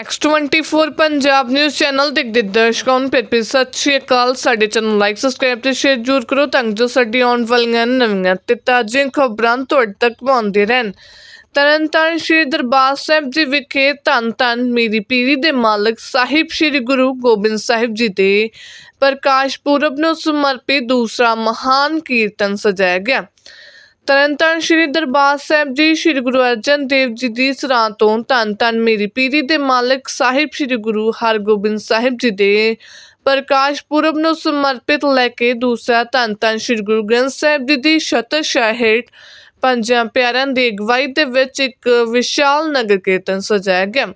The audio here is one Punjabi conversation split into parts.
X24 ਪੰਜਾਬ ਨਿਊਜ਼ ਚੈਨਲ ਦੇਖਦੇ ਦਰਸ਼ਕਾਂ ਨੂੰ ਪਿਆਰ ਭਰੀ ਸਤਿ ਸ਼੍ਰੀ ਅਕਾਲ। ਸਾਡੇ ਚੈਨਲ ਲਾਈਕ ਸਬਸਕ੍ਰਾਈਬ ਤੇ ਸ਼ੇਅਰ ਜ਼ਰੂਰ ਕਰੋ ਤਾਂ ਜੋ ਸਾਡੀ ਆਉਣ ਵਾਲੀਆਂ ਨਵੀਆਂ ਤੇ ਤਾਜ਼ੀਆਂ ਖਬਰਾਂ ਤੁਹਾਡੇ ਤੱਕ ਪਹੁੰਚਦੇ ਰਹਿਣ। ਤਰਨਤਾਰਨ ਸ਼੍ਰੀ ਦਰਬਾਰ ਸਾਹਿਬ ਜੀ ਵਿਖੇ ਧੰਨ ਧੰਨ ਮੇਰੀ ਪੀਰੀ ਦੇ ਮਾਲਕ ਸਾਹਿਬ ਸ਼੍ਰੀ ਗੁਰੂ ਗੋਬਿੰਦ ਸਾਹਿਬ ਜੀ ਦੇ ਪ੍ਰਕਾਸ਼ ਪੁਰਬ ਨੂੰ ਸਮਰਪਿਤ ਦੂਸਰਾ ਮਹਾਨ ਕੀਰਤਨ ਸਜਾਇਆ ਗਿਆ। ਤਰਨਤਾਰਨ ਸ਼੍ਰੀ ਦਰਬਾਰ ਸਾਹਿਬ ਜੀ ਸ਼੍ਰੀ ਗੁਰੂ ਅਰਜਨ ਦੇਵ ਜੀ ਦੀ ਸਰਾਂ ਤੋਂ ਧੰਨ ਧੰਨ ਮੇਰੀ ਪੀਰੀ ਦੇ ਮਾਲਕ ਸਾਹਿਬ ਸ਼੍ਰੀ ਗੁਰੂ ਹਰਗੋਬਿੰਦ ਸਾਹਿਬ ਜੀ ਦੇ ਪ੍ਰਕਾਸ਼ ਪੁਰਬ ਨੂੰ ਸਮਰਪਿਤ ਲੈ ਕੇ ਦੂਸਰਾ ਧੰਨ ਧੰਨ ਸ਼੍ਰੀ ਗੁਰੂ ਗ੍ਰੰਥ ਸਾਹਿਬ ਜੀ ਦੀ ਸ਼ਤਸ਼ਾਹ ਹੇਠ ਪੰਜਾਂ ਪਿਆਰਿਆਂ ਦੀ ਅਗਵਾਈ ਦੇ ਵਿੱਚ ਇੱਕ ਵਿਸ਼ਾਲ ਨਗਰ ਕੀਰਤਨ ਸਜਾਇਆ ਗਿਆ।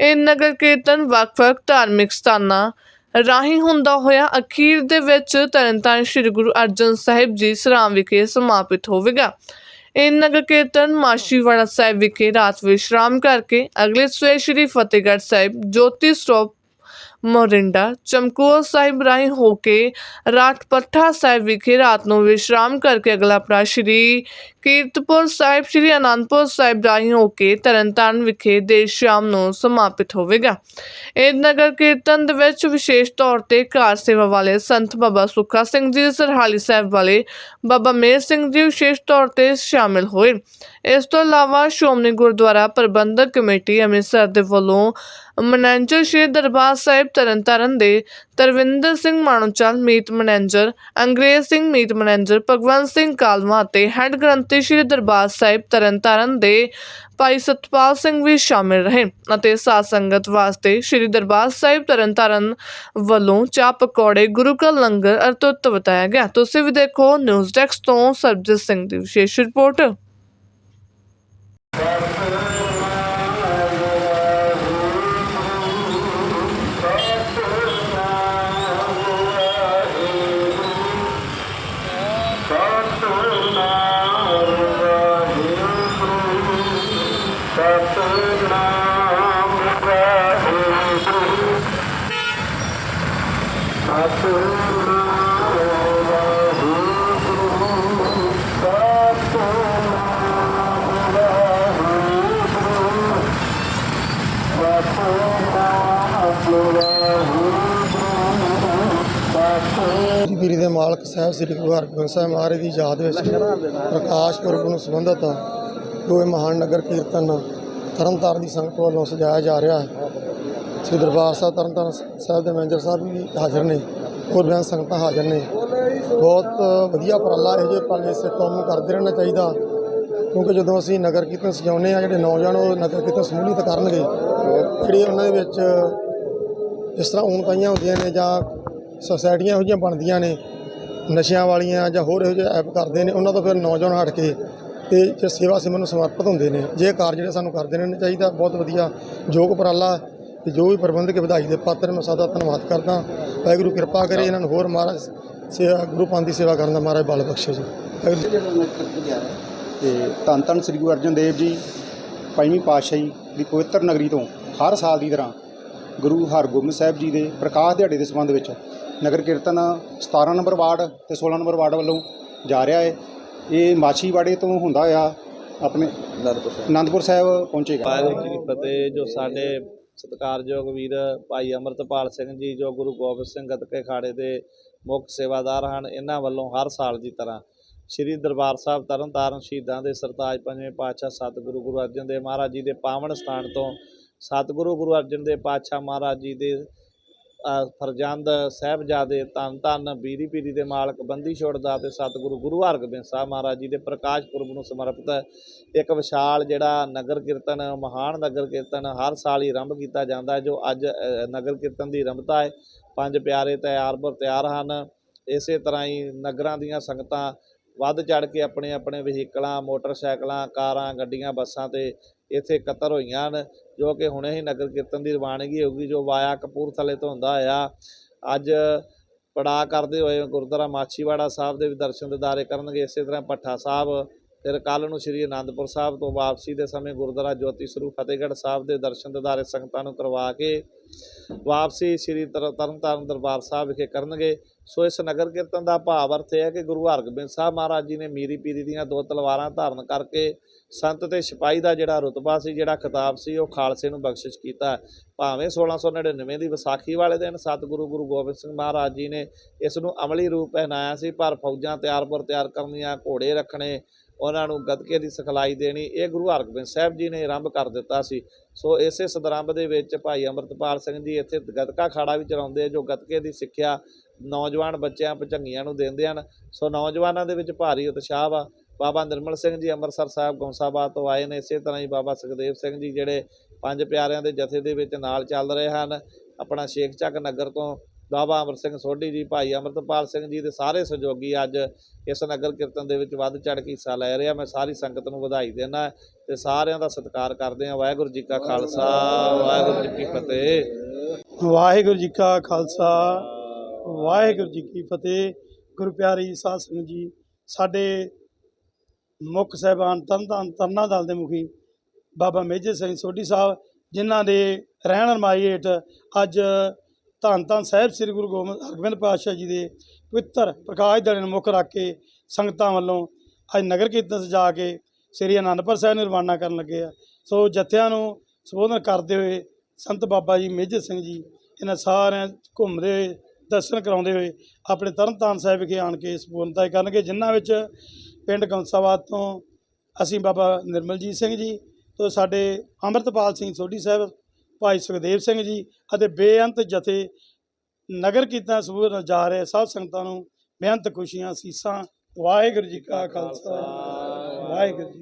ਇਹ ਨਗਰ ਕੀਰਤਨ ਵੱਖ-ਵੱਖ ਧਾਰਮਿਕ ਸਥਾਨਾਂ ਰਾਹੀਂ ਹੁੰਦਾ ਹੋਇਆ ਅਖੀਰ ਦੇ ਵਿੱਚ ਤਰਨਤਾਰਨ ਸ੍ਰੀ ਗੁਰੂ ਅਰਜਨ ਸਾਹਿਬ ਜੀ ਸਰਾਂ ਵਿਖੇ ਸਮਾਪਿਤ ਹੋਵੇਗਾ। ਇਹ ਨਗਰ ਕੀਰਤਨ ਮਾਸ਼ੀਵਾੜਾ ਸਾਹਿਬ ਵਿਖੇ ਰਾਤ ਵਿਸ਼ਰਾਮ ਕਰਕੇ ਅਗਲੇ ਸਵੇਰ ਸ੍ਰੀ ਫਤਿਹਗੜ੍ਹ ਸਾਹਿਬ ਜੋਤੀ ਸਰੂਪ ਮੋਰਿੰਡਾ, ਚਮਕੌਰ ਸਾਹਿਬ ਰਾਹੀਂ ਹੋ ਕੇ ਰਾਠਪੱਠਾ ਸਾਹਿਬ ਵਿਖੇ ਰਾਤ ਨੂੰ ਵਿਸ਼ਰਾਮ ਕਰਕੇ ਅਗਲਾ ਪੜਾ ਸ਼੍ਰੀ ਕੀਰਤਪੁਰ ਸਾਹਿਬ, ਸ਼੍ਰੀ ਅਨੰਦਪੁਰ ਸਾਹਿਬ ਰਾਹੀਂ ਹੋ ਕੇ ਤਰਨਤਾਰਨ ਵਿਖੇ ਦੇਰ ਸ਼ਾਮ ਨੂੰ ਸਮਾਪਿਤ ਹੋਵੇਗਾ। ਇਹ ਨਗਰ ਕੀਰਤਨ ਦੇ ਵਿੱਚ ਵਿਸ਼ੇਸ਼ ਤੌਰ ਤੇ ਕਾਰ ਸੇਵਾ ਵਾਲੇ ਸੰਤ ਬਾਬਾ ਸੁੱਖਾ ਸਿੰਘ ਜੀ, ਸਰਹਾਲੀ ਸਾਹਿਬ ਵਾਲੇ ਬਾਬਾ ਮੇਰ ਸਿੰਘ ਜੀ ਵਿਸ਼ੇਸ਼ ਤੌਰ ਤੇ ਸ਼ਾਮਿਲ ਹੋਏ। ਇਸ ਤੋਂ ਇਲਾਵਾ ਸ਼੍ਰੋਮਣੀ ਗੁਰਦੁਆਰਾ ਪ੍ਰਬੰਧਕ ਕਮੇਟੀ ਅੰਮ੍ਰਿਤਸਰ ਦੇ ਵੱਲੋਂ ਮੈਨੇਜਰ ਸ਼੍ਰੀ ਦਰਬਾਰ ਸਾਹਿਬ ਤਰਨਤਾਰਨ ਦੇ ਤਰਵਿੰਦਰ ਸਿੰਘ ਮਾਣੋਚਲ, ਮੀਤ ਮੈਨੇਜਰ, ਅੰਗਰੇਜ਼ ਸਿੰਘ, ਮੀਤ ਮੈਨੇਜਰ, ਭਗਵੰਤ ਸਿੰਘ ਕਾਲਵਾ ਅਤੇ ਹੈੱਡ ਗ੍ਰੰਥ ਸ਼੍ਰੀ ਦਰਬਾਰ ਸਾਹਿਬ ਤਰਨਤਾਰਨ ਦੇ ਭਾਈ ਸਤਪਾਲ ਸਿੰਘ ਵੀ ਸ਼ਾਮਿਲ ਰਹੇ ਅਤੇ ਸਾਧ ਸੰਗਤ ਵਾਸਤੇ ਸ਼੍ਰੀ ਦਰਬਾਰ ਸਾਹਿਬ ਤਰਨਤਾਰਨ ਵੱਲੋਂ ਚਾਹ ਪਕੌੜੇ, ਗੁਰੂ ਕਾ ਲੰਗਰ ਅਰਤੁੱਤ ਬਤਾਇਆ ਗਿਆ। ਤੁਸੀਂ ਵੀ ਦੇਖੋ, ਨਿਊਜ਼ ਡੈਸਕ ਤੋਂ ਸਰਬਜੀਤ ਸਿੰਘ ਦੀ ਵਿਸ਼ੇਸ਼ ਰਿਪੋਰਟ। ਸਤਨਾਮ ਵਾਹਿਗੁਰੂ ਸਤਨਾਮ ਵਾਹਿਗੁਰੂ ਸਤਨਾਮ ਵਾਹਿਗੁਰੂ ਸਤਨਾਮ ਜੀ ਪੀਰੀ ਦੇ ਮਾਲਕ ਸਾਹਿਬ, ਸ੍ਰੀ ਗੁਰੂ ਹਰਗੋਬਿੰਦ ਸਾਹਿਬ ਮਹਾਰਾਜ ਦੀ ਯਾਦ ਵਿੱਚ ਪ੍ਰਕਾਸ਼ ਪੁਰਬ ਨੂੰ ਸੰਬੰਧਿਤ ਜੋ ਇਹ ਮਹਾਨ ਨਗਰ ਕੀਰਤਨ ਤਰਨਤਾਰਨ ਦੀ ਸੰਗਤ ਵੱਲੋਂ ਸਜਾਇਆ ਜਾ ਰਿਹਾ ਹੈ। ਸ੍ਰੀ ਦਰਬਾਰ ਸਾਹਿਬ, ਤਰਨਤਾਰਨ ਸਾਹਿਬ ਦੇ ਮੈਨੇਜਰ ਸਾਹਿਬ ਵੀ ਹਾਜ਼ਰ ਨੇ, ਹੋਰ ਬਿਆਨ ਸੰਗਤਾਂ ਹਾਜ਼ਰ ਨੇ। ਬਹੁਤ ਵਧੀਆ ਉਪਰਾਲਾ ਇਹ ਜੇ ਪਾਲੇ ਇਸੇ ਕੰਮ ਨੂੰ ਕਰਦੇ ਰਹਿਣਾ ਚਾਹੀਦਾ, ਕਿਉਂਕਿ ਜਦੋਂ ਅਸੀਂ ਨਗਰ ਕੀਰਤਨ ਸਜਾਉਂਦੇ ਆ ਜਿਹੜੇ ਨੌਜਵਾਨ ਉਹ ਨਗਰ ਕੀਰਤਨ ਸ਼ਮੂਲੀਅਤ ਕਰਨਗੇ, ਜਿਹੜੇ ਉਹਨਾਂ ਦੇ ਵਿੱਚ ਇਸ ਤਰ੍ਹਾਂ ਊਣਤਾਈਆਂ ਹੁੰਦੀਆਂ ਨੇ ਜਾਂ ਸੋਸਾਇਟੀਆਂ ਇਹੋ ਜਿਹੀਆਂ ਬਣਦੀਆਂ ਨੇ, ਨਸ਼ਿਆਂ ਵਾਲੀਆਂ ਜਾਂ ਹੋਰ ਇਹੋ ਜਿਹੇ ਐਪ ਕਰਦੇ ਨੇ, ਉਹਨਾਂ ਤੋਂ ਫਿਰ ਨੌਜਵਾਨ ਹਟ ਕੇ ਤੇ ਜੇ ਸੇਵਾ ਸਿਮਰਨ ਨੂੰ ਸਮਰਪਿਤ ਹੁੰਦੇ ਨੇ। ਜੇ ਕਾਰਜ ਜਿਹੜੇ ਸਾਨੂੰ ਕਰਦੇ ਰਹਿਣੇ ਚਾਹੀਦਾ ਬਹੁਤ ਵਧੀਆ ਯੋਗ ਉਪਰਾਲਾ ਤੇ ਜੋ ਵੀ ਪ੍ਰਬੰਧਕ ਵਧਾਈ ਦੇ ਪਾਤਰ ਮੈਂ ਸਦਾ ਧੰਨਵਾਦ ਕਰਦਾ। ਵਾਹਿਗੁਰੂ ਕਿਰਪਾ ਕਰੇ ਇਹਨਾਂ ਨੂੰ ਹੋਰ ਮਹਾਰਾਜ ਸੇਵਾ ਗੁਰੂ ਪੰਥ ਦੀ ਸੇਵਾ ਕਰਨ ਦਾ ਮਹਾਰਾਜ ਬਲ ਬਖਸ਼ੇ ਜੀ। ਵਾਹਿਗੁਰੂ ਤੇ ਧੰਨ ਧੰਨ ਸ੍ਰੀ ਗੁਰੂ ਅਰਜਨ ਦੇਵ ਜੀ, ਪੰਜਵੀਂ ਪਾਤਸ਼ਾਹੀ ਦੀ ਪਵਿੱਤਰ ਨਗਰੀ ਤੋਂ ਹਰ ਸਾਲ ਦੀ ਤਰ੍ਹਾਂ ਗੁਰੂ ਹਰਗੋਬਿੰਦ ਸਾਹਿਬ ਜੀ ਦੇ ਪ੍ਰਕਾਸ਼ ਦਿਹਾੜੇ ਦੇ ਸੰਬੰਧ ਵਿੱਚ ਨਗਰ ਕੀਰਤਨ 17 ਨੰਬਰ ਵਾਰਡ ਤੇ 16 ਨੰਬਰ ਵਾਰਡ ਵੱਲੋਂ ਜਾ ਰਿਹਾ ਹੈ। ਇਹ ਮਾਛੀਵਾੜੇ ਤੋਂ ਹੁੰਦਾ ਹੋਇਆ ਆਪਣੇ ਅਨੰਦਪੁਰ ਸਾਹਿਬ। ਪਹੁੰਚੇਗਾ। ਵਾਹਿਗੁਰੂ ਜੀ ਕੀ ਫਤਿਹ ਜੋ ਸਾਡੇ ਸਤਿਕਾਰਯੋਗ ਵੀਰ ਭਾਈ ਅਮਰਤਪਾਲ ਸਿੰਘ ਜੀ ਜੋ ਗੁਰੂ ਗੋਬਿੰਦ ਸਿੰਘ ਗਤਕੇ ਖਾੜੇ ਦੇ ਮੁੱਖ ਸੇਵਾਦਾਰ ਹਨ ਇਹਨਾਂ ਵੱਲੋਂ ਹਰ ਸਾਲ ਦੀ ਤਰ੍ਹਾਂ ਸ੍ਰੀ ਦਰਬਾਰ ਸਾਹਿਬ ਤਰਨਤਾਰਨ ਸ਼ਹੀਦਾਂ ਦੇ ਸਰਤਾਜ ਪੰਜਵੇਂ ਪਾਤਸ਼ਾਹ ਸਤਿਗੁਰੂ ਗੁਰੂ ਅਰਜਨ ਦੇਵ ਮਹਾਰਾਜ ਜੀ ਦੇ ਪਾਵਨ ਸਥਾਨ ਤੋਂ ਸਤਿਗੁਰੂ ਗੁਰੂ ਅਰਜਨ ਦੇਵ ਪਾਤਸ਼ਾਹ ਮਹਾਰਾਜ ਜੀ ਦੇ ਫਰਜ਼ੰਦ ਸਾਹਿਬਜ਼ਾਦੇ ਧੰਨ ਧੰਨ ਬੀਰੀ ਪੀਰੀ ਦੇ ਮਾਲਕ ਬੰਦੀ ਛੋੜਦਾ ਤੇ ਸਤਿਗੁਰੂ ਗੁਰੂ ਹਰਗੋਬਿੰਦ ਸਾਹਿਬ ਮਹਾਰਾਜ ਜੀ ਦੇ ਪ੍ਰਕਾਸ਼ ਪੁਰਬ ਨੂੰ ਸਮਰਪਿਤ ਇੱਕ ਵਿਸ਼ਾਲ ਜਿਹੜਾ ਨਗਰ ਕੀਰਤਨ, ਮਹਾਨ ਨਗਰ ਕੀਰਤਨ ਹਰ ਸਾਲ ਹੀ ਆਰੰਭ ਕੀਤਾ ਜਾਂਦਾ ਜੋ ਅੱਜ ਨਗਰ ਕੀਰਤਨ ਦੀ ਆਰੰਭਤਾ ਹੈ। ਪੰਜ ਪਿਆਰੇ ਤਿਆਰ ਬਰ ਤਿਆਰ ਹਨ। ਇਸੇ ਤਰ੍ਹਾਂ ਹੀ ਨਗਰਾਂ ਦੀਆਂ ਸੰਗਤਾਂ ਵੱਧ ਚੜ ਕੇ ਆਪਣੇ ਆਪਣੇ ਵਹੀਕਲਾਂ, ਮੋਟਰਸਾਈਕਲਾਂ, ਕਾਰਾਂ, ਗੱਡੀਆਂ, ਬੱਸਾਂ ਤੇ ਇੱਥੇ ਇਕੱਤਰ ਹੋਈਆਂ ਹਨ। ਜੋ ਕਿ ਹੁਣੇ ਹੀ ਨਗਰ ਕੀਰਤਨ ਦੀ ਰਵਾਨਗੀ ਹੋਊਗੀ, ਜੋ ਵਾਇਆ ਕਪੂਰਥਲੇ ਤੋਂ ਹੁੰਦਾ ਆ। ਅੱਜ ਪੜਾ ਕਰਦੇ ਹੋਏ ਗੁਰਦੁਆਰਾ ਮਾਛੀਵਾੜਾ ਸਾਹਿਬ ਦੇ ਵੀ ਦਰਸ਼ਨ ਦਿਦਾਰੇ ਕਰਨਗੇ, ਇਸੇ ਤਰ੍ਹਾਂ ਭੱਠਾ ਸਾਹਿਬ ਫਿਰ ਕੱਲ ਨੂੰ ਸ੍ਰੀ ਅਨੰਦਪੁਰ ਸਾਹਿਬ ਤੋਂ ਵਾਪਸੀ ਦੇ ਸਮੇਂ ਗੁਰਦੁਆਰਾ ਜੋਤੀ ਸਰੂਪ ਫਤਿਹਗੜ੍ਹ ਸਾਹਿਬ ਦੇ ਦਰਸ਼ਨ ਦਿਦਾਰੇ ਸੰਗਤਾਂ ਨੂੰ ਕਰਵਾ ਕੇ ਵਾਪਸੀ ਸ੍ਰੀ ਤਰ- ਤਰਨਤਾਰਨ ਦਰਬਾਰ ਸਾਹਿਬ ਵਿਖੇ ਕਰਨਗੇ। ਸੋ ਇਸ ਨਗਰ ਕੀਰਤਨ ਦਾ ਭਾਵ ਅਰਥ ਇਹ ਹੈ ਕਿ ਗੁਰੂ ਹਰਗੋਬਿੰਦ ਸਾਹਿਬ ਮਹਾਰਾਜ ਜੀ ਨੇ ਮੀਰੀ ਪੀਰੀ ਦੀਆਂ ਦੋ ਤਲਵਾਰਾਂ ਧਾਰਨ ਕਰਕੇ ਸੰਤ ਤੇ ਸਿਪਾਹੀ ਦਾ ਜਿਹੜਾ ਰੁਤਬਾ ਸੀ, ਜਿਹੜਾ ਖਿਤਾਬ ਸੀ, ਉਹ ਖਾਲਸੇ ਨੂੰ ਬਖਸ਼ਿਸ਼ ਕੀਤਾ। ਭਾਵੇਂ 1699 ਦੀ ਵਿਸਾਖੀ ਵਾਲੇ ਦਿਨ ਸਤਿਗੁਰੂ ਗੁਰੂ ਗੋਬਿੰਦ ਸਿੰਘ ਮਹਾਰਾਜ ਜੀ ਨੇ ਇਸ ਨੂੰ ਅਮਲੀ ਰੂਪ ਪਹਿਨਾਇਆ ਸੀ, ਪਰ ਫੌਜਾਂ ਤਿਆਰ ਪਰ ਤਿਆਰ ਕਰਨੀਆਂ ਘੋੜੇ ਰੱਖਣੇ ਉਹਨਾਂ ਨੂੰ ਗੱਤਕੇ ਦੀ ਸਿਖਲਾਈ ਦੇਣੀ, ਇਹ ਗੁਰੂ ਹਰਗੋਬਿੰਦ ਸਾਹਿਬ ਜੀ ਨੇ ਆਰੰਭ ਕਰ ਦਿੱਤਾ ਸੀ। ਸੋ ਇਸੇ ਸਦਰੰਭ ਦੇ ਵਿੱਚ ਭਾਈ ਅੰਮ੍ਰਿਤਪਾਲ ਸਿੰਘ ਜੀ ਇੱਥੇ ਗੱਤਕਾ ਖਾੜਾ ਵੀ ਚਲਾਉਂਦੇ ਜੋ ਗੱਤਕੇ ਦੀ ਸਿੱਖਿਆ ਨੌਜਵਾਨ ਬੱਚਿਆਂ ਭਚੰਗੀਆਂ ਨੂੰ ਦਿੰਦੇ ਹਨ। ਸੋ ਨੌਜਵਾਨਾਂ ਦੇ ਵਿੱਚ ਭਾਰੀ ਉਤਸ਼ਾਹ ਵਾ। ਬਾਬਾ ਨਿਰਮਲ ਸਿੰਘ ਜੀ ਅੰਮ੍ਰਿਤਸਰ ਸਾਹਿਬ ਗੌਂਸਾਬਾਦ ਤੋਂ ਆਏ ਨੇ। ਇਸੇ ਤਰ੍ਹਾਂ ਹੀ ਬਾਬਾ ਸੁਖਦੇਵ ਸਿੰਘ ਜੀ ਜਿਹੜੇ ਪੰਜ ਪਿਆਰਿਆਂ ਦੇ ਜਥੇ ਦੇ ਵਿੱਚ ਨਾਲ ਚੱਲ ਰਹੇ ਹਨ। ਆਪਣਾ ਸ਼ੇਖ ਚੱਕ ਨਗਰ ਤੋਂ ਬਾਬਾ ਅਮਰ ਸਿੰਘ ਸੋਢੀ ਜੀ, ਭਾਈ ਅੰਮ੍ਰਿਤਪਾਲ ਸਿੰਘ ਜੀ ਦੇ ਸਾਰੇ ਸਹਿਯੋਗੀ ਅੱਜ ਇਸ ਨਗਰ ਕੀਰਤਨ ਦੇ ਵਿੱਚ ਵੱਧ ਚੜ੍ਹ ਕੇ ਹਿੱਸਾ ਲੈ ਰਿਹਾ ਮੈਂ ਸਾਰੀ ਸੰਗਤ ਨੂੰ ਵਧਾਈ ਦੇਣਾ ਤੇ ਸਾਰਿਆਂ ਦਾ ਸਤਿਕਾਰ ਕਰਦੇ ਹਾਂ। ਵਾਹਿਗੁਰੂ ਜੀ ਕਾ ਖਾਲਸਾ, ਵਾਹਿਗੁਰੂ ਜੀ ਕੀ ਫਤਿਹ। ਵਾਹਿਗੁਰੂ ਜੀ ਕਾ ਖਾਲਸਾ, ਵਾਹਿਗੁਰੂ ਜੀ ਕੀ ਫਤਿਹ। ਗੁਰੂ ਪਿਆਰੀ ਸਾਧ ਸੰਗਤ ਜੀ, ਸਾਡੇ ਮੁੱਖ ਸਹਿਬਾਨ ਤਰਨਤਾਰਨ ਤਰਨਾ ਦਲ ਦੇ ਮੁਖੀ ਬਾਬਾ ਮੇਜਰ ਸਿੰਘ ਸੋਢੀ ਸਾਹਿਬ, ਜਿਨ੍ਹਾਂ ਦੇ ਰਹਿਣ ਰਮਾਈ ਹੇਠ ਅੱਜ ਧੰਨ ਧੰਨ ਸਾਹਿਬ ਸ੍ਰੀ ਗੁਰੂ ਗੋਬਿੰਦ ਹਰਗੋਬਿੰਦ ਪਾਤਸ਼ਾਹ ਜੀ ਦੇ ਪਵਿੱਤਰ ਪ੍ਰਕਾਸ਼ ਦਿਹਾੜੇ ਨੂੰ ਮੁੱਖ ਰੱਖ ਕੇ ਸੰਗਤਾਂ ਵੱਲੋਂ ਅੱਜ ਨਗਰ ਕੀਰਤਨ ਸਜਾ ਕੇ ਸ੍ਰੀ ਅਨੰਦਪੁਰ ਸਾਹਿਬ ਨੂੰ ਰਵਾਨਾ ਕਰਨ ਲੱਗੇ ਆ। ਸੋ ਜਥਿਆਂ ਨੂੰ ਸੰਬੋਧਨ ਕਰਦੇ ਹੋਏ ਸੰਤ ਬਾਬਾ ਜੀ ਮੇਜਰ ਸਿੰਘ ਜੀ, ਇਹਨਾਂ ਸਾਰਿਆਂ ਘੁੰਮਦੇ ਹੋਏ, ਦਰਸ਼ਨ ਕਰਾਉਂਦੇ ਹੋਏ ਆਪਣੇ ਤਰਨਤਾਰਨ ਸਾਹਿਬ ਵਿਖੇ ਆਣ ਕੇ ਸਪੂਰਨਤਾ ਕਰਨਗੇ, ਜਿਨ੍ਹਾਂ ਵਿੱਚ ਪਿੰਡ ਗੌਂਸਾਬਾਦ ਤੋਂ ਅਸੀਂ ਬਾਬਾ ਨਿਰਮਲਜੀਤ ਸਿੰਘ ਜੀ, ਤੋਂ ਸਾਡੇ ਅੰਮ੍ਰਿਤਪਾਲ ਸਿੰਘ ਸੋਢੀ ਸਾਹਿਬ ਭਾਈ ਸੁਖਦੇਵ ਸਿੰਘ ਜੀ ਅਤੇ ਬੇਅੰਤ ਜਥੇ ਨਗਰ ਕੀਰਤਨ ਸਪੂਰਨ ਜਾ ਰਹੇ ਸਭ ਸੰਗਤਾਂ ਨੂੰ ਬੇਅੰਤ ਖੁਸ਼ੀਆਂ, ਸੀਸਾਂ, ਵਾਹਿਗੁਰੂ ਜੀ ਕਾ ਖਾਲਸਾ, ਵਾਹਿਗੁਰੂ ਜੀ